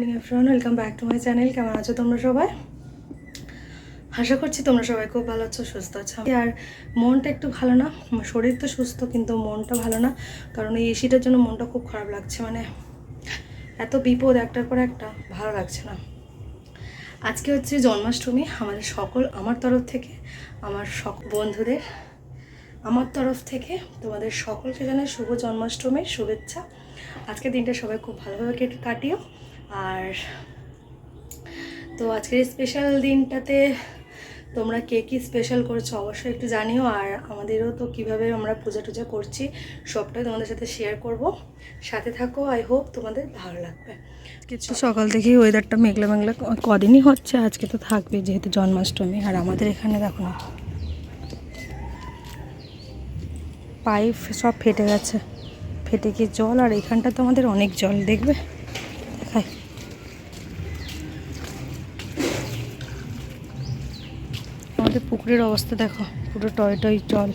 Morning everyone welcome back to my channel কেমন আছো তোমরা সবাই? আশা করছি তোমরা সবাই খুব ভালো আছো, সুস্থ আছো। আর মনটা একটু ভালো না শরীর তো সুস্থ, কিন্তু মনটা ভালো না, কারণ এই এসিটার জন্য মনটা খুব খারাপ লাগছে মানে এত বিপদ একটার পর একটা, ভালো লাগছে না। আজকে হচ্ছে জন্মাষ্টমী, আমাদের সকল, আমার তরফ থেকে, আমার সক, বন্ধুদের, আমার তরফ থেকে তোমাদের সকলকে জানাই শুভ জন্মাষ্টমীর শুভেচ্ছা। আজকে দিনটা সবাই খুব ভালোভাবে কেটে, কাটিও। আর তো আজকের স্পেশাল দিনটাতে তোমরা কে কী স্পেশাল করছ অবশ্যই একটু জানিও আর আমাদেরও তো কীভাবে আমরা পূজা টুজা করছি সবটাই তোমাদের সাথে শেয়ার করব। সাথে থাকো আই হোপ তোমাদের ভালো লাগবে। কিছু সকাল থেকেই ওয়েদারটা মেঘলা মেঘলা কদিনই হচ্ছে, আজকে তো থাকবে যেহেতু জন্মাষ্টমী। আর আমাদের এখানে দেখো না পাইপ সব ফেটে গেছে, ফেটে গিয়ে জল, আর এখানটা তো আমাদের অনেক জল, দেখবে? আমাদের পুকুরের অবস্থা দেখো। পুরো টয় টয় জল।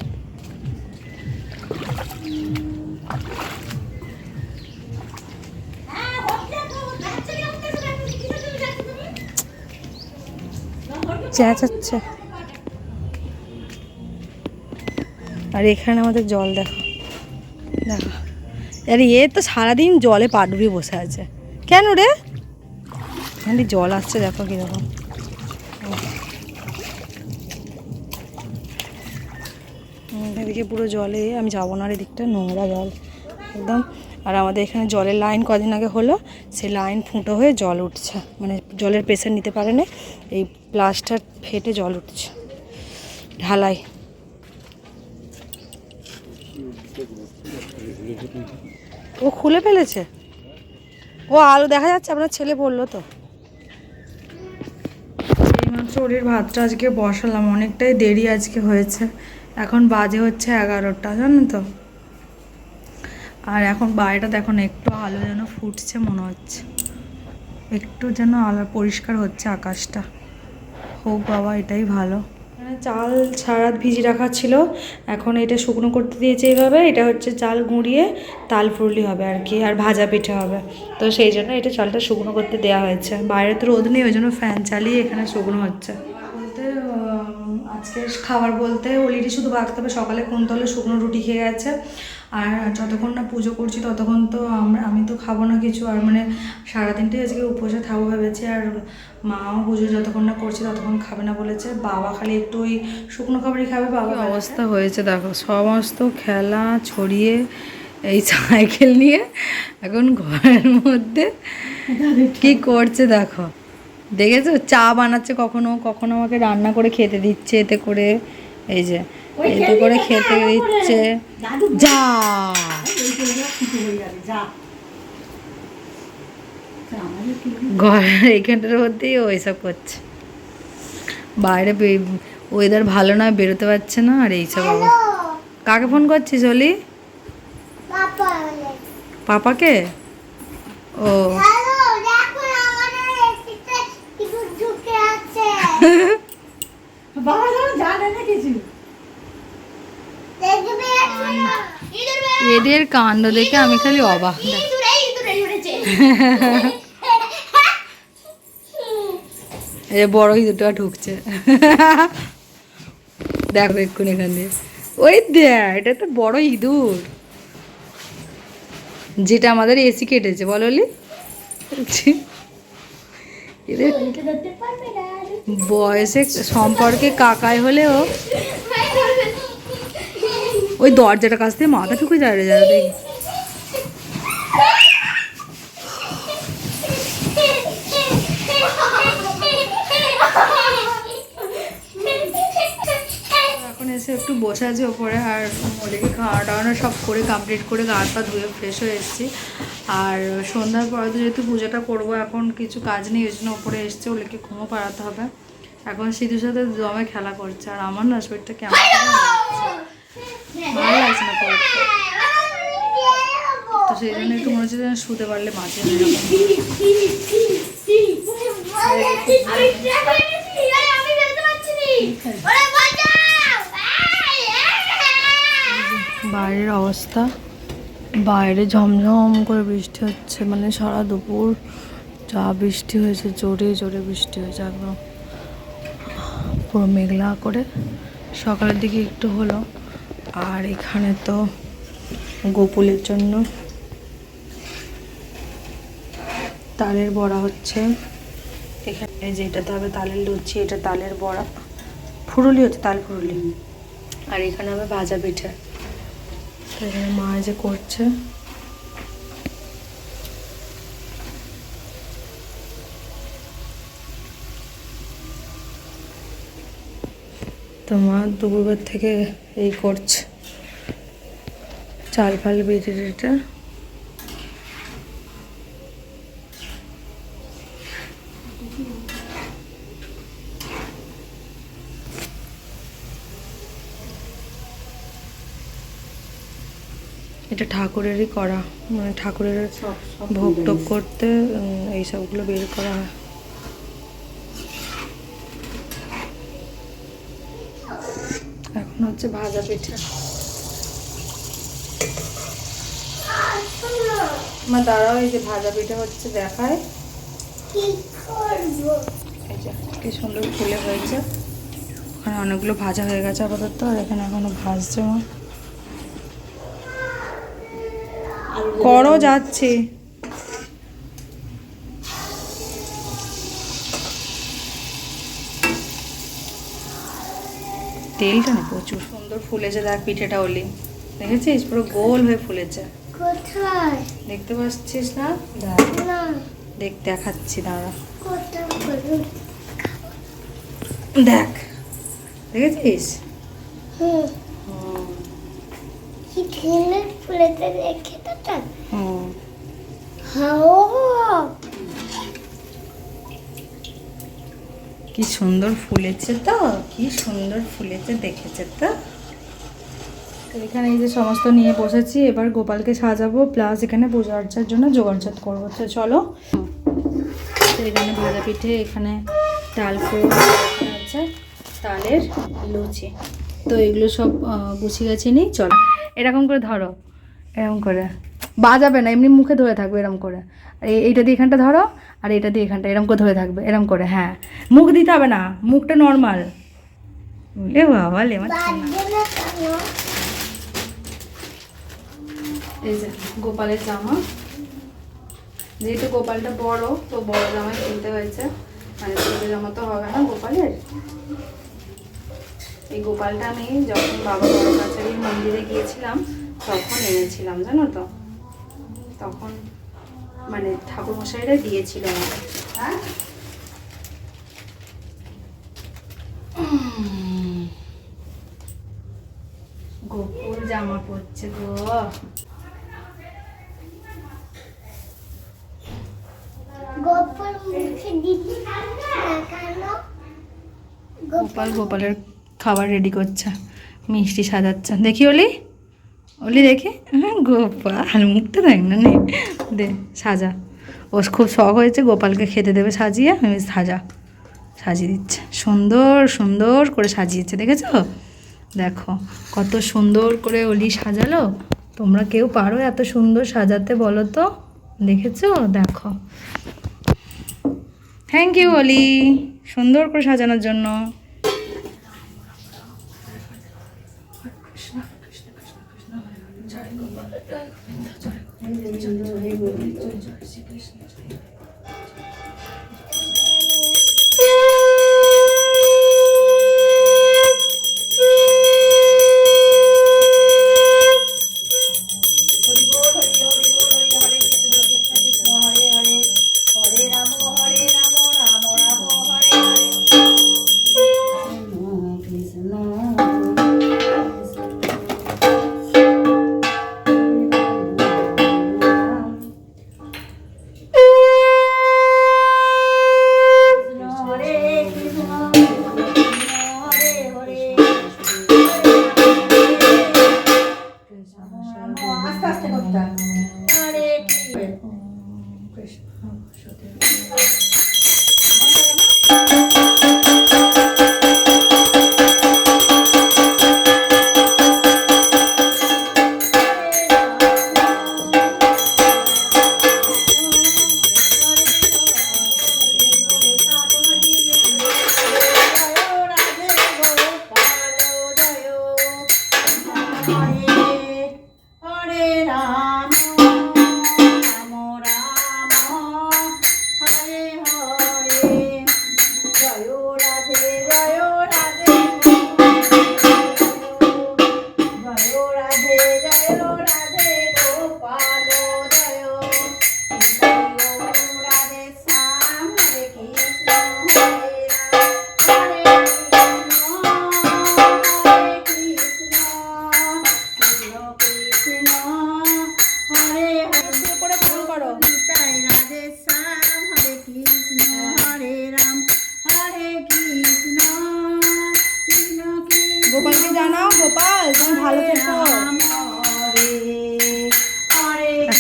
আর এখানে আমাদের জল দেখো। দেখো। আরে এ তো সারাদিন জলে পাডুবি বসে আছে। কেন রে? জল আসছে দেখো কীরকম। এদিকে পুরো জলে, আমি যাব না আর এদিকটা, নোংরা জল, একদম। আর আমাদের এখানে জলের লাইন কদিন আগে হলো, সেই লাইন ফুটো হয়ে জল উঠছে। মানে জলের প্রেশার নিতে পারে না, এই প্লাস্টার ফেটে জল উঠছে, ঢালাই। ও খুলে ফেলেছে? ও আলো দেখা যাচ্ছে, আপনার ছেলে বলল তো। এইমাত্র ভাতটা আজকে বসালাম, অনেকটাই দেরি আজকে হয়েছে। এখন বাজে হচ্ছে এগারোটা, জানো তো? আর এখন বাইরেটা দেখো না, একটু আলো যেন ফুটছে মনে হচ্ছে। একটু যেন আলো পরিষ্কার হচ্ছে আকাশটা। হোক বাবা, এটাই ভালো। চাল সারা ভিজি রাখা ছিল। এখন এটা শুকনো করতে দিয়েছে এইভাবে। এটা হচ্ছে চাল গুঁড়িয়ে তাল ফুরলি হবে আর কি, আর ভাজা পিঠে হবে। তো সেই জন্য এটা চালটা শুকনো করতে দেওয়া হয়েছে। বাইরে তো রোদ নেই, ওই জন্য ফ্যান চালিয়ে এখানে শুকনো হচ্ছে। আজকে খাবার বলতে অলরেডি শুধু ভাগতে হবে সকালে কুন্তলে শুকনো রুটি খেয়ে গেছে। আর যতক্ষণ না পুজো করছি ততক্ষণ তো আমরা আমি তো খাব না কিছু। আর মানে সারাদিনটাই আজকে উপোসে থাকব ভেবেছি। আর মাও পুজো যতক্ষণ না করছি ততক্ষণ খাবে না বলেছে। বাবা খালি একটু ওই শুকনো খাবারই খাবে বাবা অবস্থা হয়েছে দেখো সমস্ত খেলা ছড়িয়ে এই সাইকেল নিয়ে এখন ঘরের মধ্যে কি করছে দেখো। দেখেছ? চা বানাচ্ছে কখনো কখনো আমাকে রান্না করে খেতে দিচ্ছে এতে করে এই যে এতে করে খেতে দিচ্ছে। যা। ঘর এইখানটার মধ্যেই ওইসব করছে। বাইরে ওয়েদার ভালো নয় বেরোতে পারছে না আর এইসব কাকে ফোন করছিস অলি? পাপাকে? ও। এদের কাণ্ড দেখে আমি খালি অবাক। এই যে বড় ইঁদুরটা ঢুকছে। দেখো এক্ষুনি এখান দিয়ে। ওই দেখ এটা তো বড় ইঁদুর। যেটা আমাদের এসি কেটেছে বললি এদের বয়সে সম্পর্কে কাকাই হলেও ওই দরজাটা কাছ থেকে মাথা ঢুকে যায় রে এখন এসে একটু বসে আছে ওপরে আর ওদেরকে খাওয়া দাওয়ানো সব করে কমপ্লিট করে গা পা ধুয়ে ফ্রেশ হয়ে এসেছি। আর সন্ধ্যার পরে তো যেহেতু পুজোটা করব, এখন কিছু কাজ নেই, ওই জন্য ওপরে এসছে ওদেরকে ঘুমো পাড়াতে হবে। এখন সিধুর সাথে জমে খেলা করছে, আর আমার না শরীরটা কেমন ভালো লাগছে না তো সেই জন্য একটু মনে হচ্ছে যেন শুতে পারলে এরকম। বাইরের অবস্থা। বাইরে ঝমঝম করে বৃষ্টি হচ্ছে মানে সারা দুপুর যা বৃষ্টি হয়েছে, জোরে জোরে বৃষ্টি হয়েছে একদম। পুরো মেঘলা করে। সকালের দিকে একটু হলো, আর এখানে তো গোপুলের জন্য তালের বড়া হচ্ছে। এখানে এই যে এটাতে হবে তালের লুচি, এটা তালের বড়া। ফুরুলি হচ্ছে, তাল ফুরুলি। আর এখানে হবে ভাজা পিঠে। তো এখানে মা যে করছে। তো মা দুপুরবার থেকে এই করছে। চাল ফাল বেটে টেটে এটা ঠাকুরেরই করা মানে ঠাকুরের ভোগ টোগ করতে উম, এইসবগুলো বের করা হয়। এখন হচ্ছে ভাজা পিঠে। মা দাঁড়াও এই যে ভাজা পিঠে হচ্ছে দেখায়। কি সুন্দর ফুলে হয়েছে। ওখানে অনেকগুলো ভাজা হয়ে গেছে আপাতত আর এখানে এখনও ভাজছে মা। করো যাচ্ছে। তেলটা না প্রচুর। সুন্দর ফুলেছে দেখ পিঠেটা ওলি। দেখেছিস? পুরো গোল হয়ে ফুলেছে। কোথায়? দেখতে পাচ্ছিস না? দেখ না। দেখ দেখাচ্ছি দাঁড়া। দেখ। দেখেছিস? হুম। হুম, কি তো তার হুম হাও কি সুন্দর ফুলেছে তো কি সুন্দর ফুলেছে দেখেছে তো। তো এখানে এই যে সমস্ত নিয়ে বসেছি এবার গোপালকে সাজাবো প্লাস এখানে পূজা অর্চার জন্য জোগাড়জাত করব। তো চলো। তো এখানে ভাজা পিঠে এখানে ডাল ফুল আছে তালের লুচি। তো এগুলো সব গুছিয়ে গেছে নিই চলো। এরকম করে ধরো। এরকম করে। বাজাবে না এমনি মুখে ধরে থাকবে এরকম করে। আর এই- এইটা দিয়ে এখানটা ধরো আর এটা দিয়ে এখানটা এরকম করে ধরে থাকবে এরকম করে হ্যাঁ। মুখ দিতে হবে না মুখটা নর্মাল এ বাবা বাজবে এই যে গোপালের জামা। যেহেতু গোপালটা বড় তো বড় জামাই কিনতে হয়েছে। মানে ছোট জামা তো হবে না গোপালের। এই গোপালটা আমি যখন বাবা বড় কাছারির মন্দিরে গিয়েছিলাম তখন এনেছিলাম জানো তো? তখন মানে ঠাকুর মশাইরা দিয়েছিল আমাকে। হ্যাঁ। গোকুল জামা পরছে গো। গোপাল গোপালের খাবার রেডি করছে মিষ্টি সাজাচ্ছে। দেখি ওলি। ওলি দেখি হ্যাঁ গোপাল মুখটা দেখ না? নে, দে, সাজা। ও খুব শখ হয়েছে গোপালকে খেতে দেবে সাজিয়ে, আমি সাজা। সাজিয়ে দিচ্ছে। সুন্দর সুন্দর করে সাজিয়েছে, দেখেছ? দেখো, কত সুন্দর করে ওলি সাজালো। তোমরা কেউ পারো এত সুন্দর সাজাতে বলো তো? দেখেছ? দেখো। থ্যাংক ইউ অলি সুন্দর করে সাজানোর জন্য। જય શ્રી કૃષ્ણ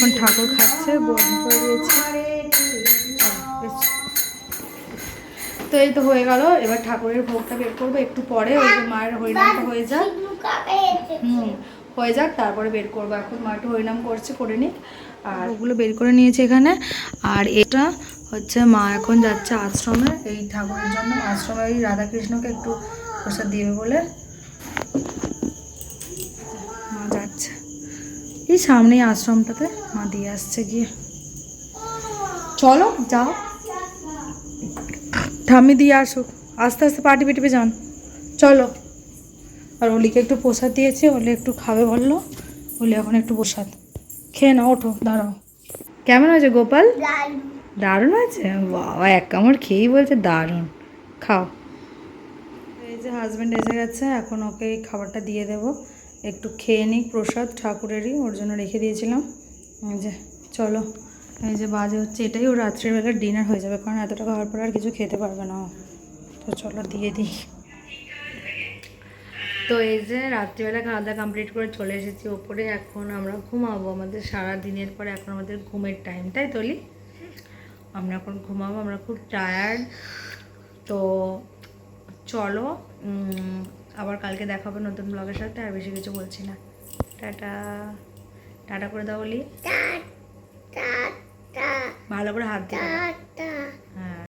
এখন ঠাকুর খাচ্ছে। তো এই তো হয়ে গেল, এবার ঠাকুরের ভোগটা বের করব, একটু পরে ওই মায়ের হরিনামটা হয়ে যাক। হুম, হয়ে যাক, তারপরে বের করব। এখন মা একটু হরিনাম করছে, করে নিক। আর ওগুলো বের করে নিয়েছে এখানে। আর এটা হচ্ছে মা এখন যাচ্ছে আশ্রমে, এই ঠাকুরের জন্য। আশ্রমে এই রাধাকৃষ্ণকে একটু প্রসাদ দিবে বলে মা যাচ্ছে এই সামনেই আশ্রমটাতে মা দিয়ে আসছে গিয়ে। চলো যাও। ঠাম্মি দিয়ে আসুক আস্তে আস্তে পাটি পিটিপে যান। চলো। আর ওলিকে একটু প্রসাদ দিয়েছে ওলি একটু খাবে বলল। ওলি এখন একটু প্রসাদ। খেয়ে নাও ওঠো দাঁড়াও। কেমন হয়েছে গোপাল? দারুণ। আছে? বাবা এক কামড় খেয়েই বলছে দারুণ। খাও। এই যে হাজব্যান্ড এসে গেছে এখন ওকে খাবারটা দিয়ে দেব। একটু খেয়ে নিক প্রসাদ ঠাকুরেরই, ওর জন্য রেখে দিয়েছিলাম। এই যে, চলো। এই যে বাজে হচ্ছে এটাই ওর রাত্রিবেলা ডিনার হয়ে যাবে, কারণ এতটা খাওয়ার পর আর কিছু খেতে পারবে না তো চলো, দিয়ে দিই। তো এই যে রাত্রিবেলা খাওয়া দাওয়া কমপ্লিট করে চলে এসেছি ওপরে, এখন আমরা ঘুমাবো। আমাদের সারা দিনের পর এখন আমাদের ঘুমের টাইম তাই তোলি আমরা এখন ঘুমাবো, আমরা খুব টায়ার্ড তো চলো আবার কালকে দেখা হবে নতুন ব্লগের সাথে আর বেশি কিছু বলছি না। টাটা। টাটা করে দাও বলি ভালো করে হাত দিয়ে হ্যাঁ।